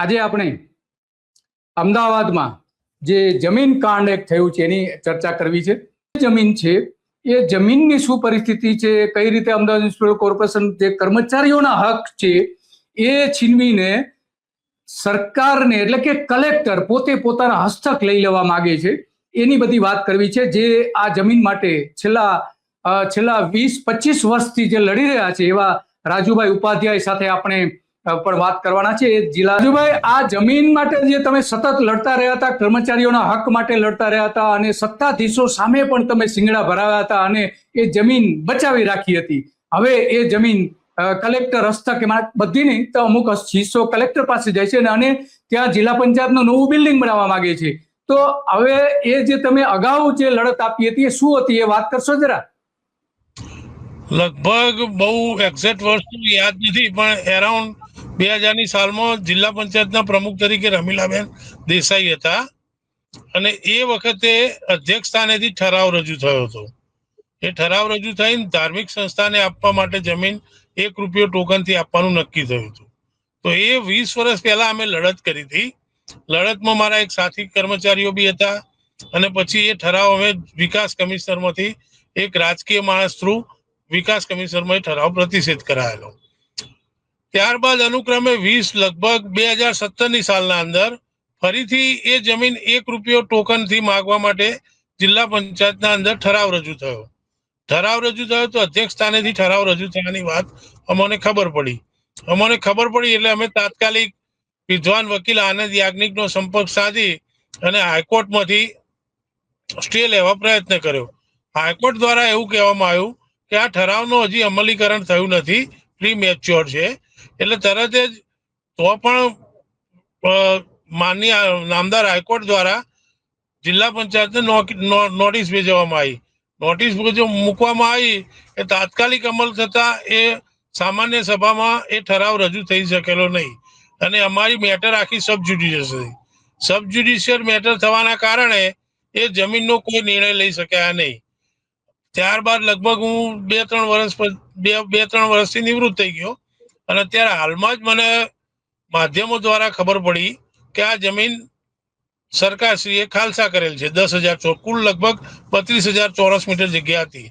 આજે આપણે અમદાવાદમાં જે જમીન કાંડ એક થયું છે, એની ચર્ચા કરવી છે. જમીન છે, એ જમીનની શું પરિસ્થિતિ છે, કઈ રીતે અમદાવાદ મ્યુનિસિપલ કોર્પોરેશન જે કર્મચારીઓના હક છે, એ છીનવીને સરકારને એટલે કે કલેક્ટર પોતે પોતાના હસ્તક લઈ લેવા માંગે છે. એની બધી વાત કરવી છે, જે આ જમીન માટે છેલ્લા છેલ્લા વીસ પચીસ વર્ષથી જે લડી રહ્યા છે, એવા રાજુભાઈ ઉપાધ્યાય સાથે આપણે પણ વાત કરવાના છે. જિલ્લા આ જમીન માટે જે તમે સતત લડતા રહ્યા હતા, કર્મચારીઓના હક માટે લડતા રહ્યા હતા અને સત્તાધીશો સામે પણ તમે સિંગડા ભરાવ્યા હતા અને એ જમીન બચાવી રાખી હતી. હવે એ જમીન કલેક્ટર હસ્તક એમાં બધી નહીં, તો અમુક હિસ્સો કલેક્ટર પાસે જાય છે અને ત્યાં જિલ્લા પંચાયતનું નવું બિલ્ડિંગ બનાવવા માંગે છે. તો હવે એ જે તમે અગાઉ જે લડત આપી હતી એ શું હતી એ વાત કરશો જરા? લગભગ બહુ એક્ઝેક્ટ વર્ષ યાદ નથી, પણ એરાઉન્ડ બે હજારની સાલમાં જિલ્લા પંચાયતના પ્રમુખ તરીકે રમીલાબેન દેસાઈ હતા. અને એ વખતે અધ્યક્ષ સ્થાનેથી ઠરાવ રજૂ થયો હતો. એ ઠરાવ રજૂ થઈને ધાર્મિક સંસ્થાને આપવા માટે જમીન એક રૂપિયો ટોકનથી આપવાનું નક્કી થયું હતું. તો એ વીસ વર્ષ પહેલા અમે લડત કરી હતી. લડતમાં મારા એક સાથી કર્મચારીઓ બી હતા. અને પછી એ ઠરાવ અમે વિકાસ કમિશનરમાંથી એક રાજકીય માણસ થ્રુ વિકાસ કમિશનમાં એ ઠરાવ પ્રતિષેધ કરાયેલો. ત્યારબાદ અનુક્રમે વીસ, લગભગ બે હજાર સત્તરની સાલના અંદર ફરીથી એ જમીન એક રૂપિયો ટોકનથી માગવા માટે જિલ્લા પંચાયતના અંદર ઠરાવ રજૂ થયો. ઠરાવ રજૂ થયો તો અધ્યક્ષ સ્થાનેથી ઠરાવ રજૂ થયાની વાત અમને ખબર પડી. અમને ખબર પડી એટલે અમે તાત્કાલિક વિદ્વાન વકીલ આનંદ યાજ્ઞિકનો સંપર્ક સાધી અને હાઈકોર્ટમાંથી સ્ટે લેવા પ્રયત્ન કર્યો. હાઈકોર્ટ દ્વારા એવું કહેવામાં આવ્યું કે આ ઠરાવનો હજી અમલીકરણ થયું નથી. પ્રી મેચ્યોર છે. એટલે તરત જ તો પણ માનનીય નામદાર હાઈકોર્ટ દ્વારા જિલ્લા પંચાયતને નોટિસ ભેજવામાં આવી. નોટિસ મૂકવામાં આવી એ તાત્કાલિક અમલ થતા એ સામાન્ય સભામાં એ ઠરાવ રજૂ થઈ શકેલો નહીં. અને અમારી મેટર આખી sub judicial sub judicial matter થવાના કારણે એ જમીનનો કોઈ નિર્ણય લઈ શક્યા નહીં. ત્યારબાદ લગભગ હું બે ત્રણ વર્ષ બે બે ત્રણ વર્ષથી નિવૃત્ત થઈ ગયો. અને અત્યારે હાલમાં જ મને માધ્યમો દ્વારા ખબર પડી કે આ જમીન સરકારશ્રીએ ખાલસા કરેલ છે. દસ હજાર કુલ લગભગ બત્રીસ હજાર ચોરસ મીટર જગ્યા હતી.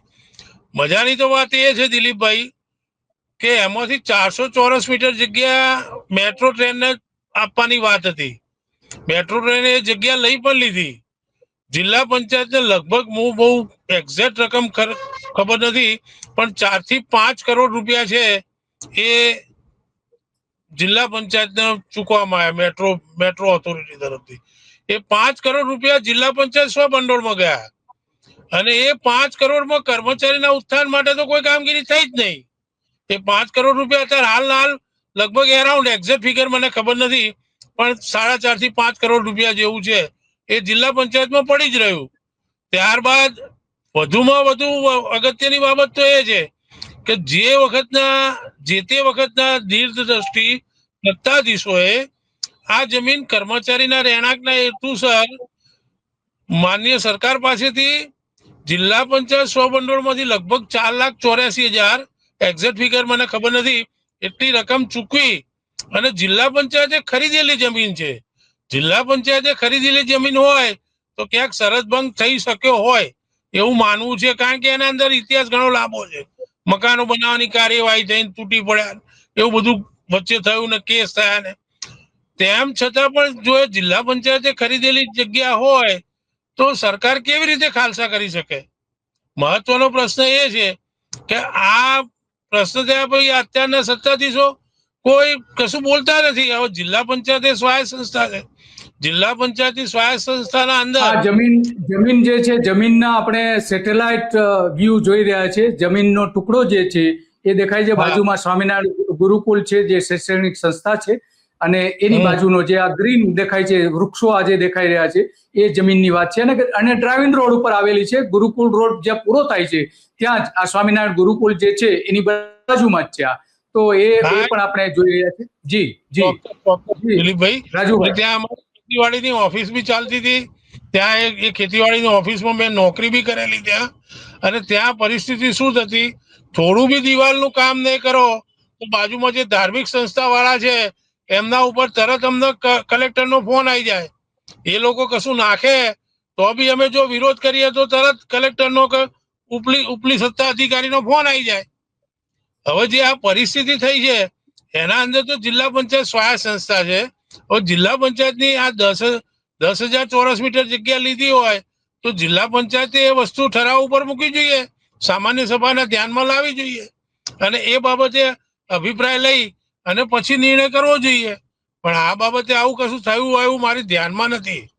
મજાની તો વાત એ છે દિલીપભાઈ કે એમાંથી ચારસો ચોરસ મીટર જગ્યા મેટ્રો ટ્રેનને આપવાની વાત હતી. મેટ્રો ટ્રેને એ જગ્યા લઈ પણ લીધી. જિલ્લા પંચાયતને લગભગ હું બહુ એક્ઝેક્ટ રકમ ખબર નથી, પણ ચારથી પાંચ કરોડ રૂપિયા છે એ જિલ્લા પંચાયતને ચૂકવવામાં આવ્યા, મેટ્રો મેટ્રો ઓથોરિટી તરફથી. એ પાંચ કરોડ રૂપિયા જિલ્લા પંચાયત સ્વભંડોળમાં ગયા. અને એ પાંચ કરોડમાં કર્મચારીના ઉત્થાન માટે તો કોઈ કામગીરી થઈ જ નહીં. એ પાંચ કરોડ રૂપિયા અત્યારે હાલ હાલ લગભગ એરાઉન્ડ એક્ઝેક્ટ ફિગર મને ખબર નથી, પણ સાડા ચારથી પાંચ કરોડ રૂપિયા જેવું છે. એ જિલ્લા પંચાયતમાં પડી જ રહ્યું. ત્યારબાદ વધુમાં વધુ અગત્યની બાબત તો એ છે કે જે વખતના, જે તે વખતના દીર્ઘદ્રષ્ટિ સત્તાધીશોએ આ જમીન કર્મચારીના રહેણાંકના હેતુસર માન્ય સરકાર પાસેથી જિલ્લા પંચાયત સ્વભંડોળમાંથી લગભગ ચાર લાખ ચોર્યાસી હજાર એક્ઝેક્ટ ફિગર મને ખબર નથી, એટલી રકમ ચૂકવી અને જિલ્લા પંચાયતે ખરીદેલી જમીન છે. જિલ્લા પંચાયતે ખરીદેલી જમીન હોય તો ક્યાંક સરહદ ભંગ થઈ શક્યો હોય એવું માનવું છે, કારણ કે એના અંદર ઇતિહાસ ઘણો લાંબો છે. મકાનો બનાવવાની કાર્યવાહી થઈને તૂટી પડ્યા એવું બધું વચ્ચે થયું ને કેસ થયા ને. તેમ છતાં પણ જો જિલ્લા પંચાયતે ખરીદેલી જગ્યા હોય તો સરકાર કેવી રીતે ખાલસા કરી શકે? મહત્વનો પ્રશ્ન એ છે કે આ પ્રશ્ન થયા પછી અત્યારના સત્તાધીશો કોઈ કશું બોલતા નથી. હવે જિલ્લા પંચાયત સ્વાયત્ત સંસ્થા છે. જિલ્લા પંચાયતની સ્વાયત્ત સંસ્થાના અંદર જમીન જમીન જે છે જમીનના આપણે સેટેલાઇટ વ્યૂ જોઈ રહ્યા છે જમીનનો ટુકડો જે છે એ દેખાય છે. બાજુમાં સ્વામિનારાયણ ગુરુકુલ છે જે શૈક્ષણિક સંસ્થા છે. અને એની બાજુનો જે આ ગ્રીન દેખાય છે વૃક્ષો આજે દેખાઈ રહ્યા છે એ જમીનની વાત છે. અને અને ડ્રાઇવિંગ રોડ ઉપર આવેલી છે. ગુરુકુલ રોડ જ્યાં પૂરો થાય છે ત્યાં જ આ સ્વામિનારાયણ ગુરુકુલ જે છે એની બાજુમાં જ છે આ. તો એ પણ આપણે જોઈ રહ્યા છે જી જી. દિલીપભાઈ રાજુભાઈ. ત્યાં ખેતીવાડીની ઓફિસ બી ચાલતી હતી. ત્યાં એ ખેતીવાડીની ઓફિસમાં મેં નોકરી બી કરેલી ત્યાં. અને ત્યાં પરિસ્થિતિ શું થતી? થોડું બી દિવાલનું કામ નહીં કરો, તો બાજુમાં જે ધાર્મિક સંસ્થા વાળા છે, એમના ઉપર તરત અમને કલેક્ટરનો ફોન આવી જાય. એ લોકો કશું નાખે, તો બી અમે જો વિરોધ કરીએ તો તરત કલેક્ટરનો ઉપલી ઉપલી સત્તા અધિકારીનો ફોન આવી જાય. હવે જે આ પરિસ્થિતિ થઈ છે, એના અંદર તો જિલ્લા પંચાયત સ્વાયત્ત સંસ્થા છે. જિલ્લા પંચાયતની આ દસ દસ હજાર ચોરસ મીટર જગ્યા લીધી હોય, તો જિલ્લા પંચાયતે એ વસ્તુ ઠરાવ ઉપર મૂકવી જોઈએ. સામાન્ય સભાના ધ્યાનમાં લાવવી જોઈએ. અને એ બાબતે અભિપ્રાય લઈ અને પછી નિર્ણય કરવો જોઈએ. પણ આ બાબતે આવું કશું થયું હોય એવું મારી ધ્યાનમાં નથી.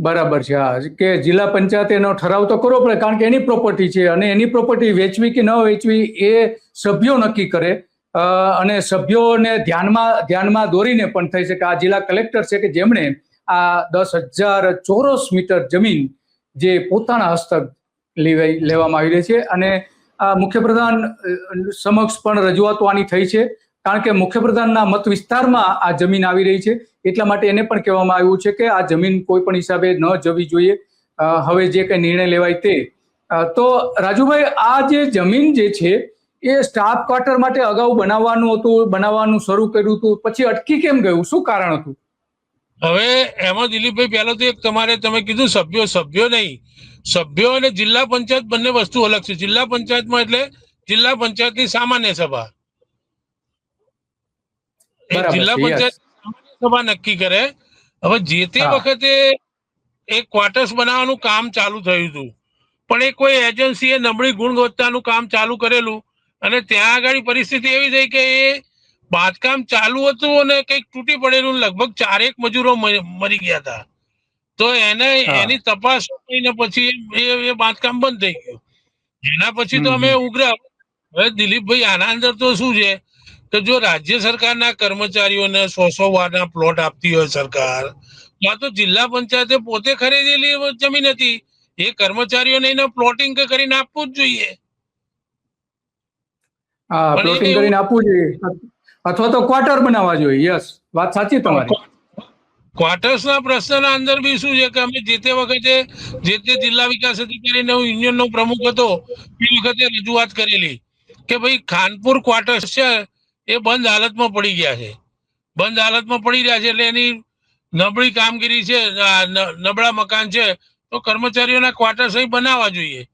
બરાબર છે. હા કે જિલ્લા પંચાયતે એનો ઠરાવ તો કરવો પડે, કારણ કે એની પ્રોપર્ટી છે અને એની પ્રોપર્ટી વેચવી કે ન વેચવી એ સભ્યો નક્કી કરે. અને સભ્યોને ધ્યાનમાં ધ્યાનમાં દોરીને પણ થઈ શકે. આ જિલ્લા કલેક્ટર છે કે જેમણે આ દસ હજાર ચોરસ મીટર જમીન જે પોતાના હસ્તક લેવાઈ લેવામાં આવી રહી છે અને આ મુખ્યપ્રધાન સમક્ષ પણ રજૂઆતો આની થઈ છે. કારણ કે મુખ્યપ્રધાનના મત વિસ્તારમાં આ જમીન આવી રહી છે. એટલા માટે એને પણ કહેવામાં આવ્યું છે કે આ જમીન કોઈ પણ હિસાબે ન જવી જોઈએ. હવે જે કંઈ નિર્ણય લેવાય તે. તો રાજુભાઈ, આ જે જમીન જે છે એ સ્ટાફ ક્વાર્ટર માટે અગાઉ બનાવવાનું હતું બનાવવાનું શરૂ કર્યું હતું પછી અટકી કેમ ગયું? શું કારણ હતું? હવે એમાં દિલીપભાઈ પહેલા તો એક તમારે તમે કીધું સભ્યો સભ્યો નહીં. સભ્યો અને જિલ્લા પંચાયત બંને વસ્તુ અલગ છે. જિલ્લા પંચાયતમાં એટલે જિલ્લા પંચાયતની સામાન્ય સભા. જિલ્લા પંચાયત સામાન્ય સભા નક્કી કરે. હવે જે તે વખતે એક ક્વાર્ટર્સ બનાવવાનું કામ ચાલુ થયું હતું. પણ એ કોઈ એજન્સીએ નબળી ગુણવત્તાનું કામ ચાલુ કરેલું. અને ત્યાં આગળ પરિસ્થિતિ એવી થઈ કે એ બાંધકામ ચાલુ હતું અને કંઈક તૂટી પડેલું લગભગ ચારેક મજૂરો મરી ગયા હતા. તો એને એની તપાસ કરીને પછી એ બાંધકામ બંધ થઈ ગયું. એના પછી તો અમે ઉગ્ર હવે દિલીપભાઈ આના અંદર તો શું છે કે જો રાજ્ય સરકારના કર્મચારીઓને સો સો વારના પ્લોટ આપતી હોય સરકાર ત્યાં તો જિલ્લા પંચાયતે પોતે ખરીદેલી જમીન હતી. એ કર્મચારીઓને એને પ્લોટિંગ કરીને આપવું જ જોઈએ. હા પ્લોટિંગ કરીને આપવું જોઈએ. અથવા તો ક્વાર્ટર બનાવવા જોઈએ. યસ વાત સાચી તમારી. ક્વાર્ટર્સના પ્રશ્નના અંદર બી શું છે કે અમે જે તે વખતે જે તે જિલ્લા વિકાસ અધિકારીનો યુનિયનનો પ્રમુખ હતો એ વખતે રજૂઆત કરેલી કે ભાઈ ખાનપુર ક્વાર્ટર્સ છે એ બંધ હાલતમાં પડી ગયા છે. બંધ હાલતમાં પડી રહ્યા છે એટલે એની નબળી કામગીરી છે નબળા મકાન છે તો કર્મચારીઓના ક્વાર્ટર્સ અહીં બનાવવા જોઈએ.